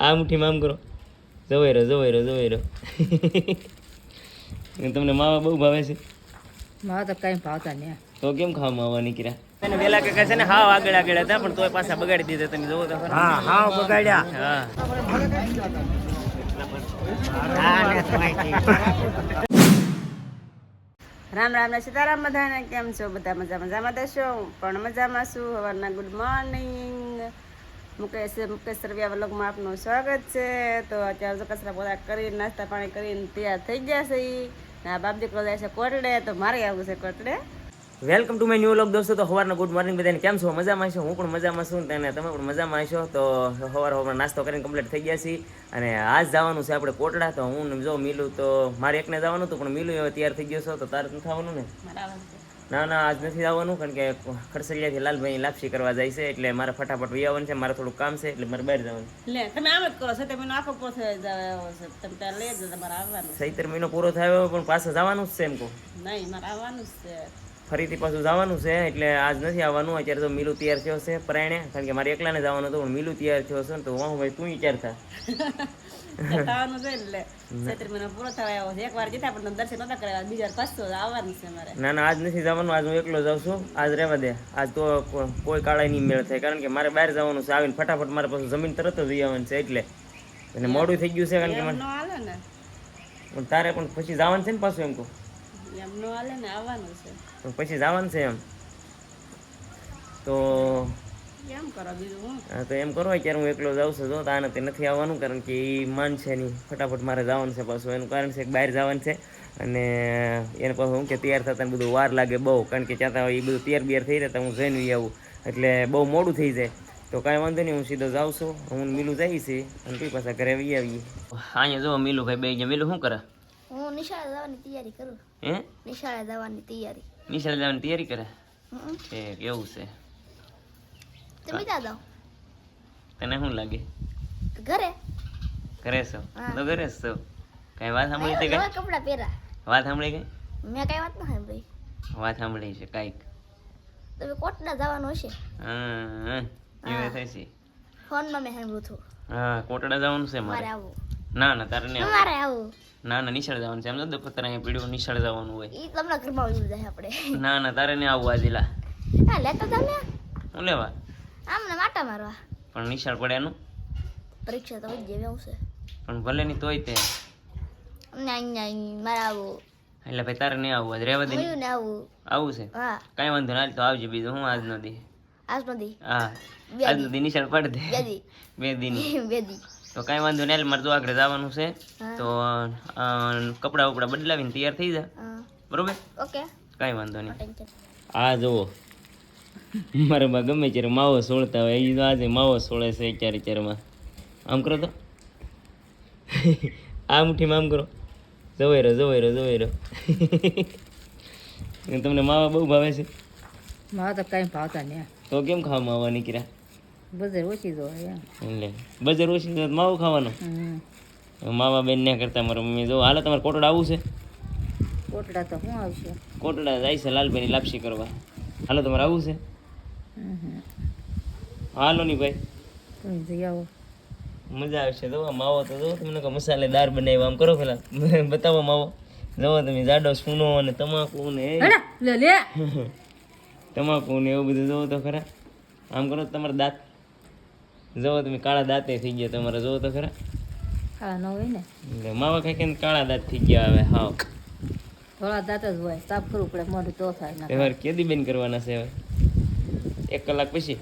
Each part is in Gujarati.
આ મુઠ્ઠીમાં આમ કરો. જવાઈ રહ્યો જવાઈ રહ્યો જવાઈ રહ્યો. તમને માવા બહુ ભાવે છે? માવા તો કઈ ભાવતા નહીં તો કેમ ખાવા માવા નીકળ્યા? અને વેલા કાકા છે ને હાવ આગળ આગળ હતા પણ તોય પાછા બગાડી દીધા તમે જોવો તો. હા હા બગાડ્યા. હા. રામ રામ ને સીતારામ બધાને કેમ છો? બધા મજા મજામાં તો પણ મજામાં શું સવારના ગુડ મોર્નિંગ મુકેશ મુકેશ સરવિયા વ્લોગમાં આપનું સ્વાગત છે. તો અત્યારે જો કચરા પોતા કરીને નાસ્તા પાણી કરીને તૈયાર થઈ ગયા છે આ બાપ દીકરો જાય છે કોટડે તો મારે આવું છે કોટડે. Welcome to my new vlog દોસ્તો. તો સવારના ગુડ મોર્નિંગ બધાને. કેમ છો? મજામાં છો? હું પણ મજામાં છું અને તમે પણ મજામાં છો? તો સવાર સવાર નાસ્તો કરીને કમ્પ્લીટ થઈ ગયા છીએ. અને આજ જવાનું છે આપણે કોટડા. તો હું જો મિલું તો મારે એકને જવાનું હતું પણ મિલું હવે તૈયાર થઈ ગયો છો તો તારે થવાનું ને? ના ના આજ નથી આવવાનું કારણ કે ખડસલિયાથી લાલભાઈ લાપસી કરવા જાય છે એટલે મારે ફટાફટ આવવાનું છે મારે થોડું કામ છે એટલે મારે બહાર જવાનું. લે તમે આમ જ કરો છો તમે આખો છે તમે ત્યાં લઈ જ તમારે આવવાનું. સૈતર મહિનો પૂરો થયો પણ પાછા જવાનું જ છે એમ કહું. નહીં મારે આવવાનું જ છે. ફરીથી પાછું જવાનું છે એટલે આજ નથી આવવાનું. અત્યારે તો મિલું તૈયાર થયો છે પ્રાણે. કારણ કે મારે એકલાને જવાનું હતું પણ મિલું તૈયાર થયો છે તો વાહ ભાઈ તું તૈયાર થા. ના ના આજ નથી જવાનું આજ હું એકલો જાઉં છું. આજ રહેવા દે. આજ તો કોઈ કાળા નહીં મેળ થાય. કારણ કે મારે બહાર જવાનું છે આવીને ફટાફટ મારે પાછું જમીન તરત જ જઈ આવવાનું છે એટલે. અને મોડું થઈ ગયું છે કારણ કે તારે પણ પછી જવાનું છે ને પાછું એમ કહું. એમ નો હાલે ને આવવાનું છે. પણ પછી જવાનું છે એમ. તો એમ કરો બીજું હું? હા તો એમ કરો અત્યારે હું એકલો જાઉં છું. જો તો તે નથી આવવાનું કારણ કે એ માન છે નહીં ફટાફટ મારે જવાનું છે પાછું. એનું કારણ છે કે બહાર જવાનું છે અને એને પાછું હું કે તૈયાર થતા બધું વાર લાગે બહુ. કારણ કે ત્યાં તો એ બધું તૈયાર બિયાર થઈ રહેતા હું જઈને વી આવું. એટલે બહુ મોડું થઈ જાય. તો કાંઈ વાંધો નહીં હું સીધો જાઉં છું. હું મિલું જઈશ અને પછી પાછા ઘરે વી આવીએ. અહીંયા જો મિલું ભાઈ બે મિલું શું કરે? હું નિશાળે જવાની તૈયારી કરું. હે? નિશાળે જવાની તૈયારી. નિશાળે જવાની તૈયારી કરે? હમ. કેવું છે. તમે ક્યાં જાઓ? તને શું લાગે? ઘરે? ઘરે છો? તો ઘરે છો. કઈ વાત સાંભળી તે નવા કપડા પહેરા વાત સાંભળી કઈ મેં કઈ વાત ના સાંભળી. વાત સાંભળી છે કંઈક. તમે કોટડા જવાનું હશે? હા હા, એવું થાય છે. ફોનમાં મેં સાંભળ્યું હતું. હા કોટડા જવાનું છે મારે આવું. ના ના તારે નહીં આવવું. મારે આવું. ના ના નિશાળ જવાનું છે. એમ તો પત્ર અહીંયા પીડ્યું નિશાળ જવાનું હોય. એ તમને ઘરમાં આવી જાય આપણે. ના ના તારે નહીં આવવું આજેલા. હા લેતા તમે હું લેવા? આમને માટા મારવા. પણ નિશાળ પડે એનું. પરીક્ષા તો જેવી આવશે પણ ભલે નહીં તોય તે. ના અહીંયા મારે આવું. એટલે ભાઈ તારે નહીં આવવું આજ રહેવા દે ને. આવું. આવું છે? હા. કાંઈ વાંધો ના તો આવજે બીજું હું આજ નો દી. આજ નથી હા. બે આજ નો દી. નિશાળ પડ દે. બેદી બે દીની. બેદી તો કાંઈ વાંધો નહીં મારે તો આગળ જવાનું છે તો કપડાં ઉપડા બદલાવીને તૈયાર થઈ જા. બરોબર? ઓકે. કાંઈ વાંધો નહીં. આ જુઓ. મારે બા ગમે ત્યારે માવો સોળતા હોય એ તો આજે માવો સોળે છે ક્યારે ચારમાં. આમ કરો તો. આ મુઠ્ઠીમાં આમ કરો. જવાઈ રહ્યો જવાઈ રહ્યો જવાઈ રહ્યો. તમને માવા બહુ ભાવે છે? માવા તો કઈ ભાવતા નહીં. તો કેમ ખાવા માવા નીકળ્યા? બધે ઓછી જોવાય એટલે બજાર ઓછી માવું ખાવાનું. માવા બેન ને કરતા મારા મમ્મી જો હાલો તમારે કોટડા આવું છે? કોટડા તો શું આવશે? કોટડા જાય છે લાલભાઈની લાપસી કરવા. હાલો તમારે આવું છે? હાલો ની ભાઈ. તમે જઈ આવો. મજા આવશે. જો માવો તો જો તમને કહો મસાલેદાર બનાવ્યો. આમ કરો પેલા. બતાવો માવો. જવો તમે જાડો સૂનો અને તમાકુ ને તમાકુ ને એવું બધું જોવો તો ખરા. આમ કરો તો તમારા દાંત જોવો તમે કાળા દાંતે થઈ ગયા તમારા જોવો તો ખરા. કાળા ન હોય ને? એટલે માવા ખાઈ કાળા દાંત થઈ ગયા હવે હાવ. થોડા દાંત જ હોય સાફ કરવું પડે મોઢું તો થાય ના. તહેવાર કેદી બેન કરવાના છે હવે? એક કલાક પછી?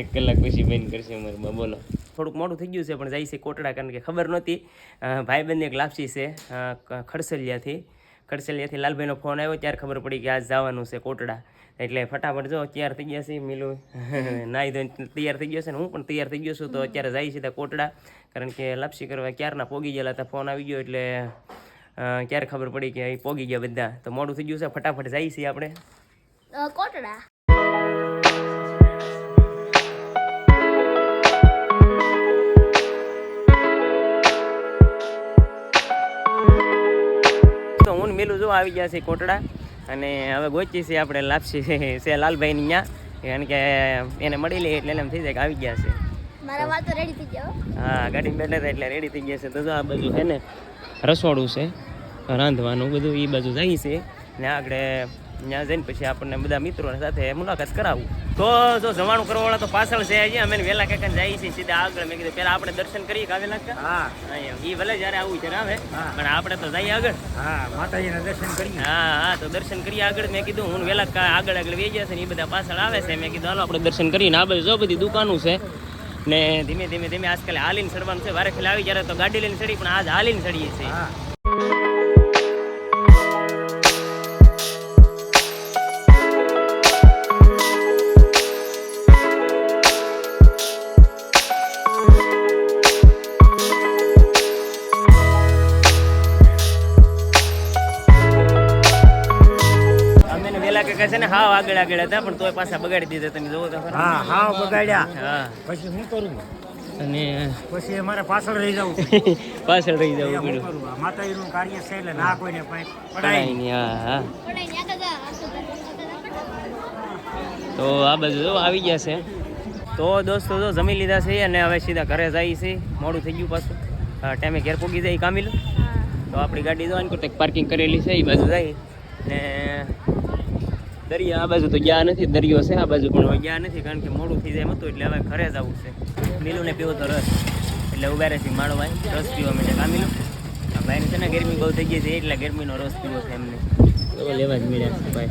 એક કલાક પછી બેન કરશે અમારે બોલો. થોડુંક મોડું થઈ ગયું છે પણ જાય છે કોટડા કારણ કે ખબર નહોતી. ભાઈ ભાઈબંધની એક લાપસી છે ખડસલિયાથી. ખડસલિયાથી લાલભાઈનો ફોન આવ્યો, ત્યારે ખબર પડી કે આજ જવાનું છે કોટડા. એટલે ફટાફટ જો, તૈયાર થઈ ગયા છે મિલુ. નાહી ધોઈને તૈયાર થઈ ગયો છે ને હું પણ તૈયાર થઈ ગયો છું, તો અત્યારે જાય સીધા કોટડા. કારણ કે લાપસી કરવા ક્યારના પોગી ગયેલા હતા, ફોન આવી ગયો એટલે ક્યારે ખબર પડી કે પોગી ગયા બધા. તો મોડું થઈ ગયું છે, ફટાફટ જાય છીએ આપણે. કોટડા? મેલું જો આવી ગયા છે કોટડા. અને હવે ગોચી છે આપણે લાપસી છે લાલભાઈની ત્યાં કારણ કે એને મળી લઈએ એટલે એમ થઈ જાય કે આવી ગયા છે. મારા તો રેડી થઈ જાવ હા. ગાડી બેઠા હતા એટલે રેડી થઈ ગયા છે. તો જો આ બાજુ છે ને રસોડું છે રાંધવાનું બધું એ બાજુ જાય છે. ને આગળ ત્યાં જઈને પછી આપણને બધા મિત્રોને સાથે મુલાકાત કરાવું. તો જો જવાનું કરવાવાળા તો પાછળ છે અહીંયા. અમે વહેલા કાકા જઈએ છીએ સીધા આગળ. મેં કીધું પેલા આપણે દર્શન કરીએ કાવે ના હા. એ ભલે જયારે આવું છે આવે પણ આપણે તો જઈએ આગળ. હા માતાજીના દર્શન કરીએ. હા હા તો દર્શન કરીએ આગળ. મેં કીધું હું વહેલા કા- આગળ આગળ વેઈ જશે ને એ બધા પાછળ આવે છે. મેં કીધું હાલો આપણે દર્શન કરીને આ બધું જો બધી દુકાનો છે. ને ધીમે ધીમે ધીમે આજકાલ હાલીને ચડવાનું છે. વારે ખેલા આવી જ્યારે તો ગાડી લઈને ચડી પણ આજ હાલીને ચડીએ છીએ. કાકા છે ને હાવ આગળ આગળ હતા પણ તોય પાછા બગાડી દીધા તમે જોવો તો હા હાવ બગાડ્યા. હા. પછી શું કરું? અને પછી અમારે પાછળ રહી જવું. પાછળ રહી જવું પડ્યું. માતાજીનું કાર્ય છે એટલે ના કોઈને પડાય નહીં, હા હા. તો આ બધું જો આવી ગયા છે. તો દોસ્તો જો જમી લીધા છે અને હવે સીધા ઘરે જાય છે. મોડું થઈ ગયું પાછું. હા, ટાઈમે ઘેર પૂગી જાય કામીલું લો તો આપણી ગાડી કરતા પાર્કિંગ કરેલી છે એ બાજુ જાય. ને દરિયા આ બાજુ તો ગયા નથી દરિયો છે આ બાજુ પણ ગયા નથી કારણ કે મોડું થઈ જાય હતું એટલે હવે ઘરે જ આવું છે. મિલુને પીવો તો રસ. એટલે ઊભા રહેશે માળો ભાઈ રસ પીવા માટે કામીલું આ ભાઈને છે ને ગરમી બહુ થઈ ગઈ છે એટલે ગરમીનો રસ પીવો છે એમને. તો લેવા જ મળ્યા છે ભાઈ.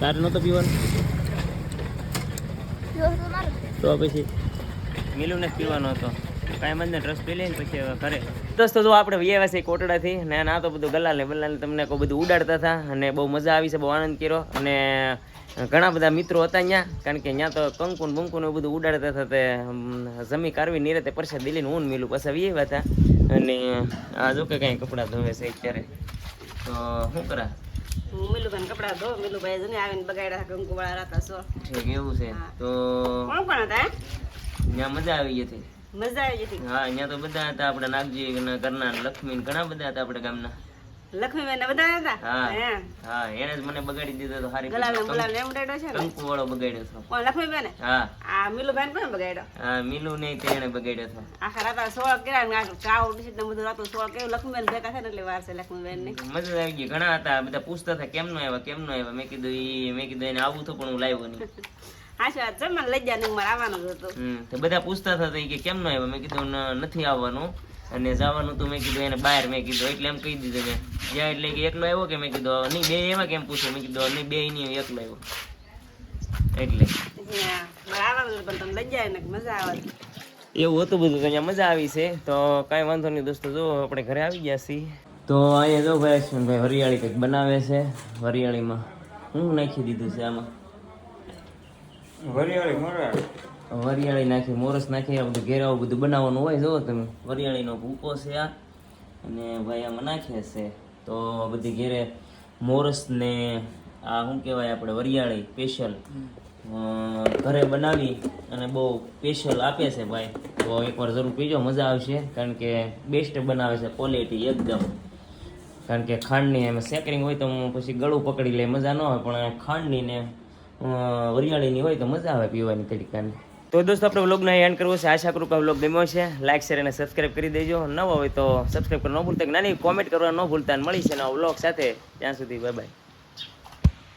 તારે નહોતો પીવાનું? તો પછી? મિલુને પીવાનો હતો. કાંઈ મને રસ પી લઈને પછી હવે ઘરે. દોસ્તો જો આપણે વ્યવા છે કોટડાથી ને ના તો બધું ગલાલ ને બલાલ તમને કોઈ બધું ઉડાડતા હતા અને બહુ મજા આવી છે બહુ આનંદ કર્યો અને ઘણા બધા મિત્રો હતા ત્યાં કારણ કે ત્યાં તો કંકુન બંકુન એવું બધું ઉડાડતા હતા તે જમી કારવી નિરતે પરસાદ દિલીને ઊન મિલું પાછા વ્યવા હતા અને આ જો કે કાંઈ કપડાં ધોવે છે અત્યારે. તો શું કરા? મિલુભાઈ કપડા ધો મિલુભાઈ જને આવીને બગાડ્યા કંકુ વાળા રાતા સો. એવું છે. તો કોણ કોણ હતા? ત્યાં મજા આવી હતી. મજા આવી જતી હા અહીંયા તો બધા હતા આપણે નાગજી કરના લક્ષ્મી ઘણા બધા હતા આપણે ગામના. લક્ષ્મીબેન ને બધા હતા? હા. હા એને જ મને બગાડી દીધો તો હારી ગુલાબ ગુલાબ ને ઉડાડ્યો છે કંકુ વાળો બગાડ્યો હતો કોણ લક્ષ્મીબેન હા. આ મિલુભાઈ કોણ બગાડ્યો? હા મિલુ નહીં તે બગાડ્યો આખા રાતા સોળ કર્યા ને કાવ ડીસીટ ને બધું રાતું સોળ કર્યું. લક્ષ્મીબેન ભેગા થાય ને એટલે વાર છે લક્ષ્મીબેનની. મજા આવી ગઈ. ઘણા હતા બધા પૂછતા હતા કેમ નો આવ્યા કેમ નો આવ્યા? મેં કીધું ઈ મેં કીધું એને આવું તો પણ હું લાવ્યો નહીં. તો બધા પૂછતા હતા કે કેમ નો આવ્યો? મેં કીધું નથી આવવાનું. અને જવાનું તો મેં કીધું એને બહાર મેં કીધું એટલે એમ કહી દીધું મેં જ્યાં એટલે કે એકલો આવ્યો કે? મેં કીધું નહીં બે એવા કેમ પૂછ્યું? મેં કીધું નહીં બે નહીં એકલો આવ્યો. એટલે. એવું હતું બધું તો અહીંયા મજા આવી છે. તો કાંઈ વાંધો નહીં દોસ્તો જો આપણે ઘરે આવી ગયા છીએ. તો અહીંયા જો ભાઈ ભાઈ હરિયાળી કંઈક બનાવે છે હરિયાળીમાં. હું નાખી દીધું છે આમાં? વરિયાળી મોરસ વરિયાળી નાખી, મોરસ નાખી, આ બધું ઘેરાવું, બધું બનાવવાનું હોય, જુઓ તમે. વરિયાળીનો ભૂકો છે આ, અને ભાઈ આમાં નાખે છે. તો બધી ઘેરે મોરસ ને આ શું કહેવાય આપણે, વરિયાળી સ્પેશિયલ ઘરે બનાવી અને બહુ સ્પેશિયલ આપે છે ભાઈ. તો એકવાર જરૂર પીજો, મજા આવશે, કારણ કે બેસ્ટ બનાવે છે ક્વોલિટી એકદમ. કારણ કે ખાંડની એમાં સેકરિંગ હોય તો પછી ગળું પકડી લે મજા ન હોય પણ ખાંડની ને વરિયાળીની હોય તો મજા આવે પીવાની તડકાની તો દોસ્તો, આપણે વ્લોગનો એન્ડ કરવો છે. આશા કરું કે વ્લોગ ગમ્યો છે લાઈક શેર અને સબસ્ક્રાઇબ કરી દેજો. નવો હોય તો સબસ્ક્રાઇબ કરવા ન ભૂલતા. નાની કોમેન્ટ કરવા ન ભૂલતા. મળી છે નવા વ્લોગ સાથે. ત્યાં સુધી બાય બાય